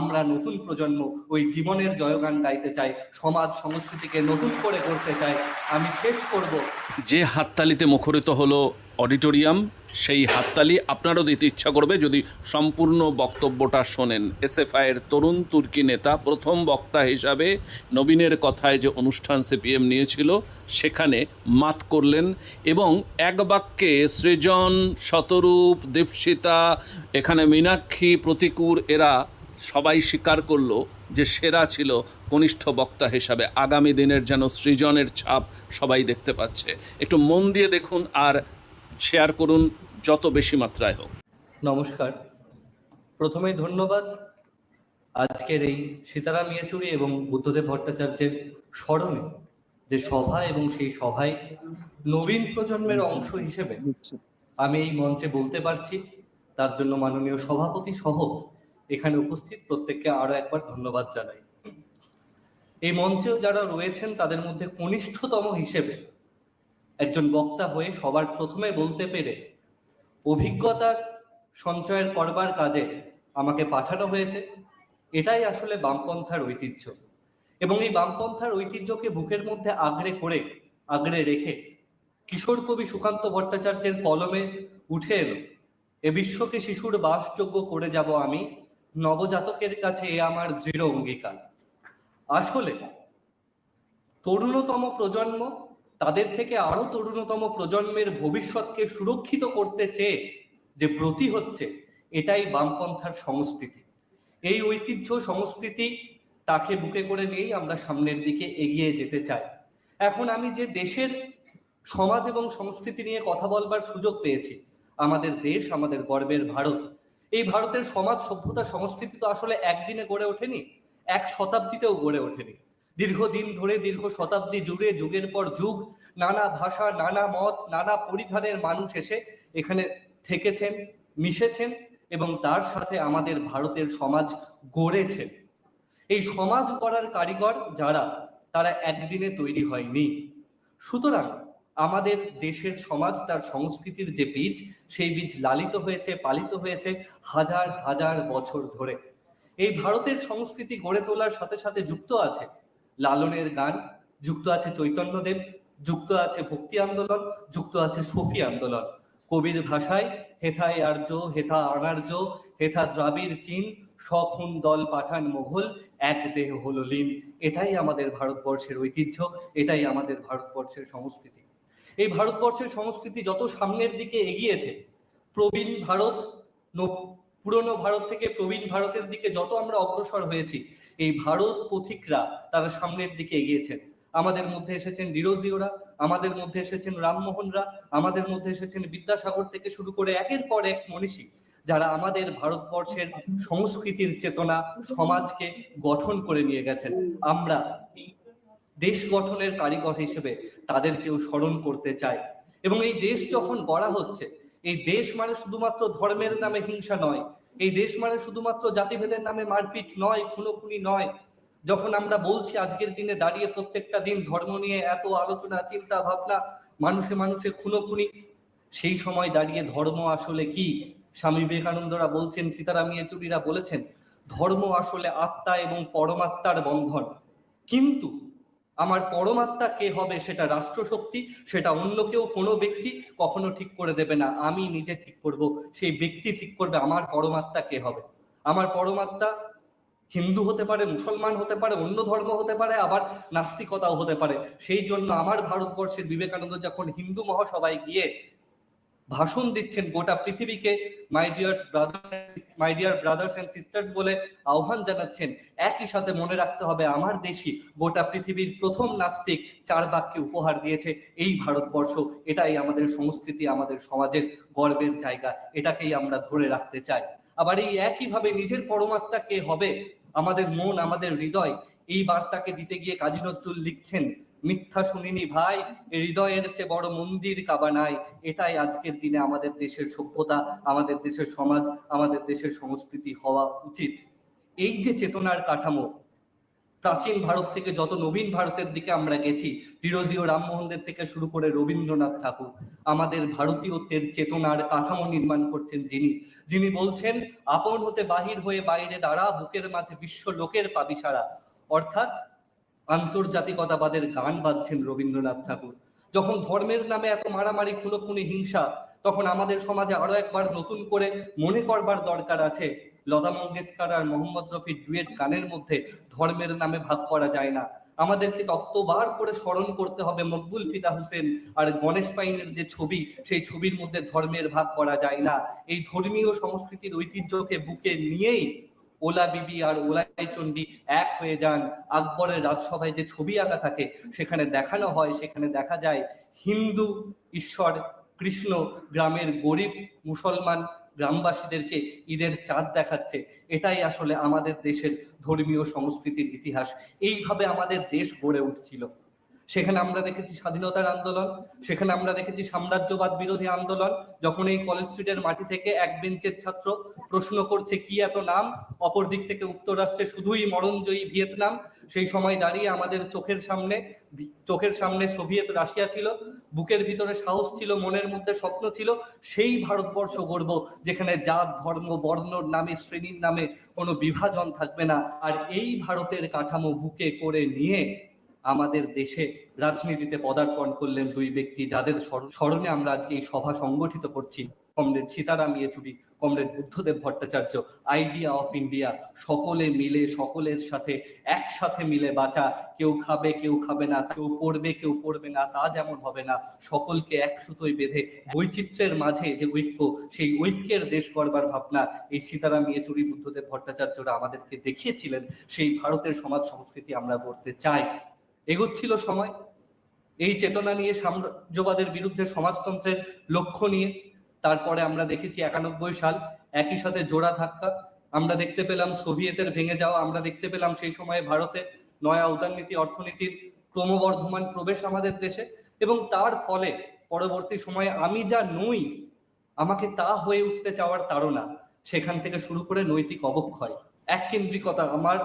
আমরা নতুন প্রজন্ম ওই জীবনের জয়গান গাইতে চাই, সমাজ সংস্কৃতিকে নতুন করে করতে চাই। আমি শেষ করব। যে হাততালিতে মুখরিত হলো অডিটোরিয়াম, সেই হাততালি আপনারও দিতে ইচ্ছা করবে যদি সম্পূর্ণ বক্তব্যটা শোনেন। এসএফআইয়ের তরুণ তুর্কি নেতা, প্রথম বক্তা হিসাবে নবীনের কথায় যে অনুষ্ঠান সিপিএম নিয়েছিল, সেখানে মাত করলেন এবং এক বাক্যে সৃজন, শতরূপ, দীপশিতা, এখানে মীনাক্ষী, প্রতিকূর, এরা সবাই স্বীকার করল যে সেরা ছিল কনিষ্ঠ বক্তা হিসাবে আগামী দিনের যেন সৃজনের ছাপ সবাই দেখতে পাচ্ছে। একটু মন দিয়ে দেখুন আর শেয়ার করুন যত বেশি মাত্রায় হোক। নমস্কার। প্রথমেই ধন্যবাদ আজকের এই সীতারাম ইয়েচুরি এবং বুদ্ধদেব ভট্টাচার্যের স্মরণে যে সভা এবং সেই সভায় নবীন প্রজন্মের অংশ হিসেবে আমি এই মঞ্চে বলতে পারছি, তার জন্য মাননীয় সভাপতি সহ এখানে উপস্থিত, প্রত্যেককে আরও একবার ধন্যবাদ জানাই। এই মঞ্চেও যারা রয়েছেন, তাদের মধ্যে কনিষ্ঠতম হিসেবে একজন বক্তা হয়ে সবার প্রথমে বলতে পেরে অভিজ্ঞতার সঞ্চয়ের করবার কাজে আমাকে পাঠানো হয়েছে। এটাই আসলে বামপন্থার ঐতিহ্য। এবং এই বামপন্থার ঐতিহ্যকে বুকের মধ্যে আগড়ে করে আগড়ে রেখে কিশোর কবি সুকান্ত ভট্টাচার্যের কলমে উঠে এলো, এ বিশ্বকে শিশুর বাসযোগ্য করে যাব আমি নবজাতকের কাছে এ আমার দৃঢ় অঙ্গীকার। আসলে তরুণতম প্রজন্ম তাদের থেকে আরও তরুণতম প্রজন্মের ভবিষ্যৎকে সুরক্ষিত করতে চেয়ে যে ব্রতী হচ্ছে, এটাই বামপন্থার সংস্কৃতি। এই ঐতিহ্য সংস্কৃতি তাকে বুকে করে নিয়েই আমরা সামনের দিকে এগিয়ে যেতে চাই। এখন আমি যে দেশের সমাজ এবং সংস্কৃতি নিয়ে কথা বলবার সুযোগ পেয়েছি, আমাদের দেশ, আমাদের গর্বের ভারত এই ভারতের সমাজ সভ্যতা সংস্কৃতি তো আসলে একদিনে গড়ে ওঠেনি, এক শতাব্দীতেও গড়ে ওঠেনি। দীর্ঘদিন ধরে, দীর্ঘ শতাব্দী জুড়ে যুগের পর যুগ, নানা ভাষা, নানা মত, নানা পরিধানের মানুষ এসে এখানে থেকেছেন, মিশেছেন এবং তার সাথে আমাদের ভারতের সমাজ গড়েছেন এই সমাজ গড়ার কারিগর যারা, তারা একদিনে তৈরি হয়নি। সুতরাং আমাদের দেশের সমাজ, তার সংস্কৃতির যে বীজ, সেই বীজ লালিত হয়েছে, পালিত হয়েছে হাজার হাজার বছর ধরে। এই ভারতের সংস্কৃতি গড়ে তোলার সাথে সাথে যুক্ত আছে লালনের গান, যুক্ত আছে চৈতন্যদেব, যুক্ত আছে ভক্তি আন্দোলন, যুক্ত আছে সফি আন্দোলন। কবির ভাষায়, হেথায় আর্য, হেথা অনার্য, হেথা দ্রাবিড় চীন সখুন দল পাঠান মোঘল, এক দেহ হলো লীন। এটাই আমাদের ভারতবর্ষের ঐতিহ্য, এটাই আমাদের ভারতবর্ষের সংস্কৃতি। এই ভারতবর্ষের সংস্কৃতি যত সামনের দিকে এগিয়েছে, প্রবীণ ভারত পুরনো ভারত থেকে প্রবীণ ভারতের দিকে যত আমরা অগ্রসর হয়েছি, এই ভারত পথিকরা তারা সামনের দিকে এগিয়েছেন। আমাদের মধ্যে এসেছেন ডিরোজিওরা আমাদের মধ্যে এসেছেন রামমোহনরা আমাদের মধ্যে এসেছেন বিদ্যাসাগর থেকে শুরু করে একের পর এক মনীষী, যারা আমাদের ভারতবর্ষের সংস্কৃতির চেতনা, সমাজকে গঠন করে নিয়ে গেছেন। আমরা দেশ গঠনের কারিগর হিসেবে তাদেরকেও স্মরণ করতে চাই এবং এই দেশ যখন গড়া হচ্ছে, এই দেশ মানে শুধুমাত্র ধর্মের নামে হিংসা নয়, এই দেশ মানে শুধুমাত্র জাতিভেদের নামে মারপিট নয়, খুনোখুনি নয়। যখন আমরা বলছি আজকের দিনে দাঁড়িয়ে প্রত্যেকটা দিন ধর্ম নিয়ে এত আলোচনা, চিন্তা, ভাবনা, মানুষে মানুষে খুনোখুনি, সেই সময় দাঁড়িয়ে ধর্ম আসলে কি? স্বামী বিবেকানন্দরা বলছেন, সীতারাম ইয়েচুরিরা বলেছেন, ধর্ম আসলে আত্মা এবং পরমাত্মার বন্ধন। কিন্তু আমার পরমাত্মা কে হবে সেটা রাষ্ট্রশক্তি, সেটা অন্য কেউ, কোনো ব্যক্তি কখনো ঠিক করে দেবে না। আমি নিজে ঠিক করব, সেই ব্যক্তি ঠিক করবে আমার পরমাত্মা কে হবে। আমার পরমাত্মা হিন্দু হতে পারে, মুসলমান হতে পারে, অন্য ধর্ম হতে পারে, আবার নাস্তিকতাও হতে পারে। সেই জন্য আমার ভারতবর্ষের বিবেকানন্দ যখন হিন্দু মহাসভায় গিয়ে ভাষণ দিচ্ছেন গোটা পৃথিবীকে my dear brothers my dear brothers and sisters বলে আহ্বান জানাচ্ছেন। একই সাথে মনে রাখতে হবে, আমার দেশই গোটা পৃথিবীর প্রথম নাস্তিক চার বাক্যে উপহার দিয়েছে এই ভারতবর্ষ। এটাই আমাদের সংস্কৃতি, আমাদের সমাজের গর্বের জায়গা। এটাকেই আমরা ধরে রাখতে চাই। আবার এই একইভাবে নিজের পরমাত্মা কে হবে? আমাদের মন, আমাদের হৃদয়, এই বার্তাকে দিতে গিয়ে কাজী নজরুল লিখছেন মিথ্যা শুনিনি ভাই, হৃদয়ের চেয়ে বড় মন্দির কাবা নাই। এটাই আজকের দিনে আমাদের দেশের সভ্যতা, আমাদের দেশের সমাজ, আমাদের দেশের সংস্কৃতি হওয়া উচিত। এই যে চেতনার কাঠামো, প্রাচীন ভারত থেকে যত নবীন ভারতের দিকে আমরা গেছি ডিরোজিও রামমোহনদের থেকে শুরু করে রবীন্দ্রনাথ ঠাকুর, আমাদের ভারতীয়ত্বের চেতনার কাঠামো নির্মাণ করছেন যিনি। যিনি বলছেন, আপন হতে বাহির হয়ে বাইরে দাঁড়া, বুকের মাঝে বিশ্ব লোকের পাবি সারা অর্থাৎ আন্তর্জাতিকতাবাদের গান বাজছেন রবীন্দ্রনাথ ঠাকুর। যখন ধর্মের নামে এত মারামারি, খুনোখুনি, হিংসা, তখন আমাদের সমাজে আরও একবার নতুন করে মনে করবার দরকার আছে। লতা মঙ্গেশকর আর মোহাম্মদ রফির ডুয়েট গানের মধ্যে ধর্মের নামে ভাগ করা যায় না। আমাদেরকে ততবার করে স্মরণ করতে হবে মকবুল ফিদা হোসেন আর গণেশ পাইনের যে ছবি, সেই ছবির মধ্যে ধর্মের ভাগ করা যায় না। এই ধর্মীয় সংস্কৃতির ঐতিহ্যকে বুকে নিয়েই ওলা বিবি আর ওলাই চণ্ডী এক হয়ে যান। আকবরের রাজসভায় যে ছবি আঁকা থাকে, সেখানে দেখানো হয়, সেখানে দেখা যায় হিন্দু ঈশ্বর কৃষ্ণ গ্রামের গরিব মুসলমান গ্রামবাসীদেরকে ঈদের চাঁদ দেখাচ্ছে। এটাই আসলে আমাদের দেশের ধর্মীয় সংস্কৃতির ইতিহাস। এইভাবে আমাদের দেশ গড়ে উঠছিল। সেখানে আমরা দেখেছি স্বাধীনতার আন্দোলন, সেখানে আমরা দেখেছি সাম্রাজ্যবাদ বিরোধী আন্দোলন, যখন এই কলেজ স্ট্রিটের মাটি থেকে এক বেঞ্চের ছাত্র প্রশ্ন করছে কি এত নাম অপর দিক থেকে উত্তরাষ্ট্রে শুধুই মরণজয়ী ভিয়েতনাম। সেই সময় দাঁড়িয়ে আমাদের চোখের সামনে চোখের সামনে সোভিয়েত রাশিয়া ছিল, বুকের ভিতরে সাহস ছিল, মনের মধ্যে স্বপ্ন ছিল, সেই ভারতবর্ষ গড়ব, যেখানে জাত, ধর্ম বর্ণর নামে, শ্রেণির নামে কোনো বিভাজন থাকবে না। আর এই ভারতের কাঠামো বুকে করে নিয়ে আমাদের দেশে রাজনীতিতে পদার্পণ করলেন দুই ব্যক্তি যাদের স্মরণে আমরা আজকে এই সভা সংগঠিত করছি। Comrade Sitaram Yechury, comrade Buddhadeb Bhattacharya, idea of India, সকলে মিলে, সকলের সাথে একসাথে মিলে বাঁচা। কেউ খাবে কেউ খাবে না, কেউ পড়বে কেউ পড়বে না, তা যেমন হবে না। সকলকে এক সুতোয় বেঁধে বৈচিত্র্যের মাঝে যে ঐক্য, সেই ঐক্যের দেশ গড়বার ভাবনা এই সীতারাম ইয়েচুরি, বুদ্ধদেব ভট্টাচার্যরা আমাদেরকে দেখিয়েছিলেন। সেই ভারতের সমাজ সংস্কৃতি আমরা গড়তে চাই। এগোচ্ছিল সময়। এই চেতনা নিয়ে সাম্রাজ্যবাদের বিরুদ্ধে সমাজতন্ত্রের লক্ষ্য নিয়ে। তারপরে আমরা দেখেছি একানব্বই সাল, একই সাথে জোড়া ধাক্কা। আমরা দেখতে পেলাম সোভিয়েতের ভেঙে যাওয়া। আমরা দেখতে পেলাম সেই সময়ে ভারতে নয়া উদারনীতি, অর্থনীতির ক্রমবর্ধমান প্রবেশ আমাদের দেশে। এবং তার ফলে পরবর্তী সময়ে আমি যা নই, আমাকে তা হয়ে উঠতে চাওয়ার তাড়না। সেখান থেকে শুরু করে নৈতিক অবক্ষয়। এক কেন্দ্রিকতা আমার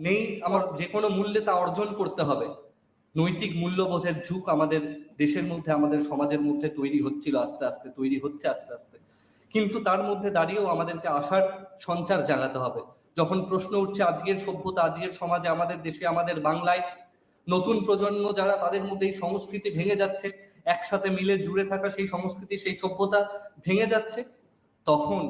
নেই, আমার যে কোনো মূল্যে তা অর্জন করতে হবে। নৈতিক মূল্যবোধের ঝুঁক আমাদের দেশের মধ্যে, আমাদের সমাজের মধ্যে তৈরি হচ্ছিল আস্তে আস্তে, তৈরি হচ্ছে আস্তে আস্তে। কিন্তু তার মধ্যে দাঁড়িয়েও আমাদেরকে আশার সঞ্চার জাগাতে হবে। যখন প্রশ্ন উঠছে, আজকের সভ্যতা, আজকের সমাজে, আমাদের দেশে, আমাদের বাংলায়, নতুন প্রজন্ম যারা তাদের মধ্যে এই সংস্কৃতি ভেঙে যাচ্ছে, একসাথে মিলে জুড়ে থাকা সেই সংস্কৃতি, সেই সভ্যতা ভেঙে যাচ্ছে, তখন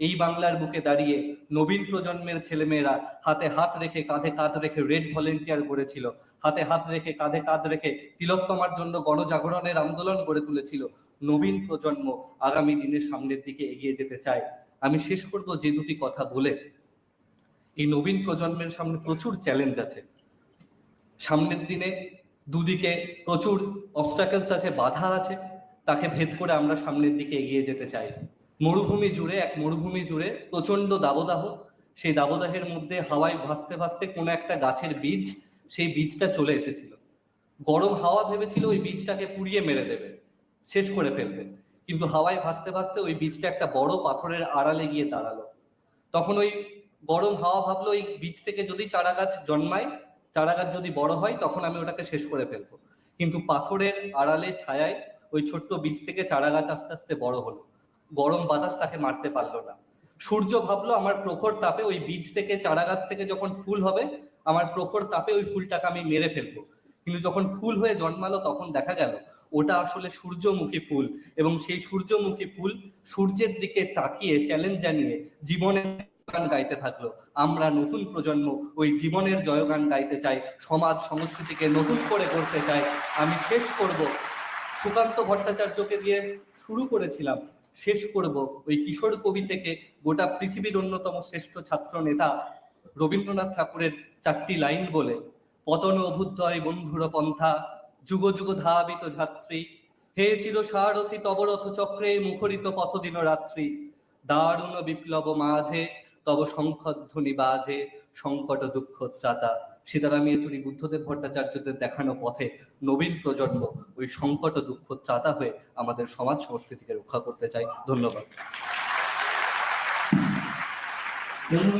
এই বাংলার বুকে দাঁড়িয়ে নবীন প্রজন্মের ছেলেমেয়েরা হাতে হাত রেখে কাঁধে কাঁধ রেখে রেড ভলেন্টিয়ার করেছিল। হাতে হাত রেখে কাঁধে কাঁধ রেখে তিলোত্তমার জন্য গণজাগরণের আন্দোলন গড়ে তুলেছিল। নবীন প্রজন্ম আগামী দিনে সামনের দিকে এগিয়ে যেতে চায়। আমি শেষ করব যে দুটি কথা বলে। এই নবীন প্রজন্মের সামনে প্রচুর চ্যালেঞ্জ আছে। সামনের দিনে দুদিকে প্রচুর অবস্টাকেলস আছে, বাধা আছে। তাকে ভেদ করে আমরা সামনের দিকে এগিয়ে যেতে চাই। মরুভূমি জুড়ে, এক মরুভূমি জুড়ে প্রচণ্ড দাবদাহ। সেই দাবদাহের মধ্যে হাওয়ায় ভাসতে ভাসতে কোনো একটা গাছের বীজ, সেই বীজটা চলে এসেছিল। গরম হাওয়া ভেবেছিল ওই বীজটাকে পুড়িয়ে মেরে দেবে, শেষ করে ফেলবে। কিন্তু হাওয়ায় ভাসতে ভাসতে ওই বীজটা একটা বড় পাথরের আড়ালে গিয়ে দাঁড়াল। তখন ওই গরম হাওয়া ভাবলো ওই বীজ থেকে যদি চারা গাছ জন্মায়, চারা গাছ যদি বড় হয়, তখন আমি ওটাকে শেষ করে ফেলব। কিন্তু পাথরের আড়ালে ছায়ায় ওই ছোট্ট বীজ থেকে চারা গাছ আস্তে আস্তে বড় হলো। গরম বাতাস তাকে মারতে পারল না। সূর্য ভাবলো, আমার প্রখর তাপে ওই বীজ থেকে চারা গাছ থেকে যখন ফুল হবে, আমার প্রখর তাপে ওই ফুলটাকে আমি মেরে ফেলব। কিন্তু যখন ফুল হয়ে জন্মালো, তখন দেখা গেল, ওটা আসলে সূর্যমুখী ফুল এবং সেই সূর্যমুখী ফুল সূর্যের দিকে তাকিয়ে চ্যালেঞ্জ জানিয়ে জীবনের গান গাইতে থাকল। আমরা নতুন প্রজন্ম, ওই জীবনের জয়গান গাইতে চাই, সমাজ সংস্কৃতিকে নতুন করে করতে চাই। আমি শেষ করব। সুকান্ত ভট্টাচার্যকে দিয়ে শুরু করেছিলাম। শেষ করব। ওই কিশোর কবি থেকে গোটা পৃথিবীর অন্যতম শ্রেষ্ঠ ছাত্র নেতা রবীন্দ্রনাথ ঠাকুরের চারটি লাইন বলে, পতন অভুদ্ধয় বন্ধুর পন্থা, যুগ যুগ ধাবিত ধাত্রী, হে চির সারথি তবরথ চক্রে মুখরিত পথদিন রাত্রি, দারুণ বিপ্লব মাঝে তব শঙ্খধ্বনি বাজে, সংকট দুঃখ ত্রাতা সীতারাম ইয়েচুরি বুদ্ধদেব ভট্টাচার্যদের দেখানো পথে নবীন প্রজন্ম ওই সংকট ও দুঃখ ত্রাতা হয়ে আমাদের সমাজ সংস্কৃতিকে রক্ষা করতে চাই ধন্যবাদ।